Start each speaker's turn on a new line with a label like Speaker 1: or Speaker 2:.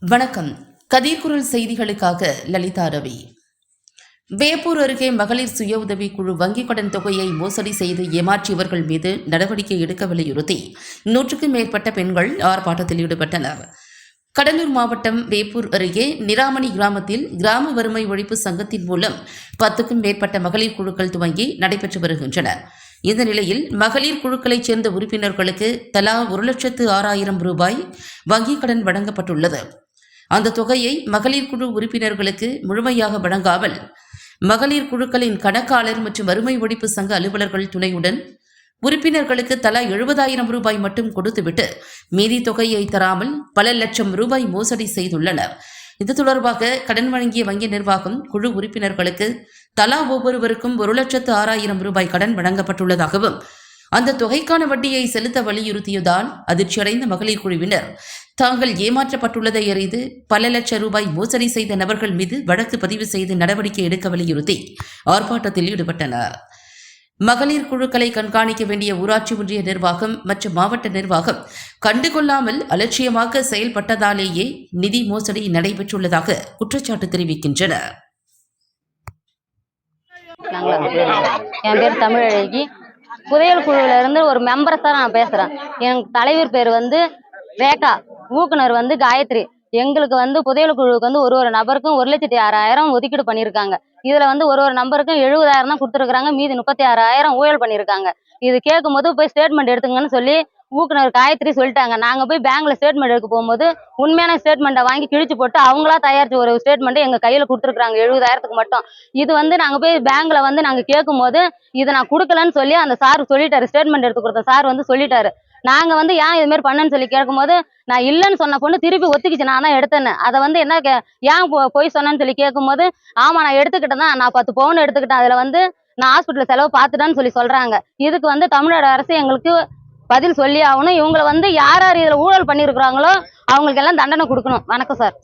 Speaker 1: வணக்கம். கதிர்குரல் செய்திகளுக்காக லலிதா ரவி. வேப்பூர் அருகே மகளிர் சுய உதவி குழு வங்கிக் கடன் தொகையை மோசடி செய்து ஏமாற்றியவர்கள் மீது நடவடிக்கை எடுக்க வலியுறுத்தி நூற்றுக்கும் மேற்பட்ட பெண்கள் ஆர்ப்பாட்டத்தில் ஈடுபட்டனர். கடலூர் மாவட்டம் வேப்பூர் அருகே நிராமணி கிராமத்தில் கிராம வறுமை ஒழிப்பு சங்கத்தின் மூலம் பத்துக்கும் மேற்பட்ட மகளிர் குழுக்கள் துவங்கி நடைபெற்று வருகின்றன. இந்த நிலையில் மகளிர் குழுக்களைச் சேர்ந்த உறுப்பினர்களுக்கு தலா ஒரு லட்சத்து ஆறாயிரம் ரூபாய் வங்கிக் கடன் வழங்கப்பட்டுள்ளது. அந்த தொகையை மகளிர் குழு உறுப்பினர்களுக்கு முழுமையாக வழங்காமல் மகளிர் குழுக்களின் கணக்காளர் மற்றும் வறுமை ஒழிப்பு சங்க அலுவலர்கள் துணையுடன் உறுப்பினர்களுக்கு தலா எழுபதாயிரம் ரூபாய் மட்டும் கொடுத்துவிட்டு மீதி தொகையை தராமல் பல லட்சம் ரூபாய் மோசடி செய்துள்ளனர். இது தொடர்பாக கடன் வழங்கிய வங்கி நிர்வாகம் குழு உறுப்பினர்களுக்கு தலா ஒவ்வொருவருக்கும் ஒரு லட்சத்து ஆறாயிரம் ரூபாய் கடன் வழங்கப்பட்டுள்ளதாகவும் அந்த தொகைக்கான வட்டியை செலுத்த வலியுறுத்தியதால் அதிர்ச்சியடைந்த மகளிர் குழுவினர் தாங்கள் ஏமாற்றப்பட்டுள்ளதை அறிந்து பல லட்சம் ரூபாய் மோசடி செய்த நபர்கள் மீது வழக்கு பதிவு செய்து நடவடிக்கை எடுக்க வலியுறுத்தி ஆர்ப்பாட்டத்தில் ஈடுபட்டனர். மகளிர் குழுக்களை கண்காணிக்க வேண்டிய ஊராட்சி ஒன்றிய நிர்வாகம் மற்றும் மாவட்ட நிர்வாகம் கண்டுகொள்ளாமல் அலட்சியமாக செயல்பட்டதாலேயே நிதி மோசடி நடைபெற்றுள்ளதாக குற்றச்சாட்டு தெரிவிக்கின்றன.
Speaker 2: நாங்களா என் பேர் தமிழழகி. புதையல் குழுவில இருந்து ஒரு மெம்பரஸா நான் பேசுறேன். என் தலைவர் பேர் வந்து ரேகா. ஊக்குனர் வந்து காயத்ரி. எங்களுக்கு வந்து புதையல் குழுவுக்கு வந்து ஒரு ஒரு நபருக்கும் ஒரு லட்சத்தி ஆறாயிரம் ஒதுக்கீடு பண்ணியிருக்காங்க. இதுல வந்து ஒரு ஒரு நம்பருக்கும் எழுபதாயிரம் தான் கொடுத்துருக்காங்க மீதி முப்பத்தி ஆறாயிரம் ஊழல் பண்ணியிருக்காங்க. இது கேட்கும் போது போய் ஸ்டேட்மெண்ட் எடுத்துங்கன்னு சொல்லி ஊக்குனர் காயத்ரி சொல்லிட்டாங்க. நாங்க போய் பேங்க்ல ஸ்டேட்மெண்ட் எடுக்க போகும்போது உண்மையான ஸ்டேட்மெண்ட்டை வாங்கி கிழிச்சு போட்டு அவங்களா தயாரிச்ச ஒரு ஸ்டேட்மெண்ட் எங்க கையில கொடுத்துருக்காங்க எழுபதாயிரத்துக்கு மட்டும். இது வந்து நாங்க போய் பேங்க்ல வந்து நாங்க கேட்கும் போது இதை நான் கொடுக்கலன்னு சொல்லி அந்த சார் சொல்லிட்டாரு. ஸ்டேட்மெண்ட் எடுத்து கொடுத்த சார் வந்து சொல்லிட்டாரு. நாங்க வந்து ஏன் இது மாதிரி பண்ணேன்னு சொல்லி கேட்கும்போது நான் இல்லைன்னு சொன்ன பொண்ணு திருப்பி ஒத்துக்கிச்சு நான் தான் எடுத்தேன்னு. அதை வந்து என்ன கே- ஏன் பொ- பொய் சொன்னேன்னு சொல்லி கேட்கும்போது ஆமா நான் எடுத்துக்கிட்டேன் தான். நான் பத்து பவுன் எடுத்துக்கிட்டேன். அதுல வந்து நான் ஹாஸ்பிட்டல் செலவு பார்த்துட்டேன்னு சொல்லி சொல்றாங்க. இதுக்கு வந்து தமிழ்நாடு அரசு எங்களுக்கு பதில் சொல்லி ஆகணும். இவங்களை வந்து யார் யார் இதுல ஊழல் பண்ணியிருக்கிறாங்களோ அவங்களுக்கு எல்லாம் தண்டனை கொடுக்கணும். வணக்கம் சார்.